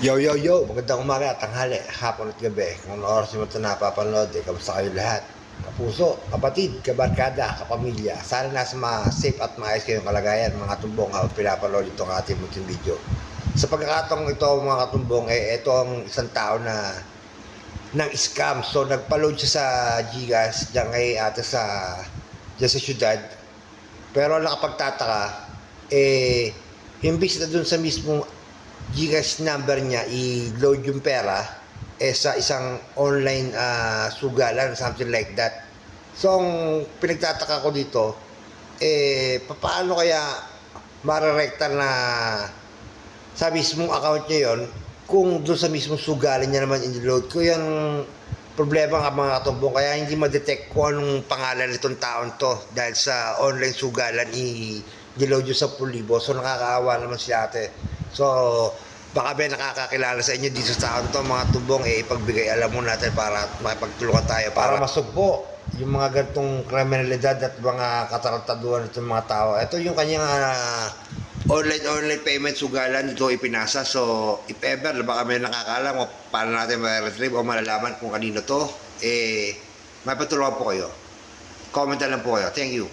Yo, yo, yo! Magandang umaga, tanghali, hapon at gabi. Kung oras nyo ito napapanood, eh, kamusta kayo lahat? Kapuso, kapatid, kabarkada, kapamilya. Sana nasa mga safe at maayos kayong kalagayan, mga tumbong habang pinapanood itong ating munting video. Sa pagkakataong ito, mga katumbong, eh, ito ang isang tao na ng scam. So, nagpa-load siya sa Gigas, diyan kay ate sa, diyan sa syudad. Pero nakapagtataka, eh, imbis na dun sa mismong Gcash number niya, i-load yung pera eh sa isang online ah, sugalan, something like that. So, ang pinagtataka ko dito, eh, paano kaya mararekta na sa mismong account niya yon kung doon sa mismong sugalan niya naman in-load? Ko yan problema nga mga katumbong kaya hindi ma-detect kung anong pangalan nitong taon to dahil sa online sugalan i-load yun sa pulibo so nakakaawa naman si ate so baka may nakakakilala sa inyo dito sa taon to mga tumbong eh ipagbigay alam mo natin para makipagtulungan tayo para, masugpo yung mga gantong kriminalidad at mga katarantaduhan ng mga tao. Ito yung kanyang ah, online online payment sugalan. Ito ipinasa. So if ever baka may nakakaalam o paano natin ma-retrieve o malalaman kung kanino to eh may patulungan po kayo. Comment na lang po kayo. Thank you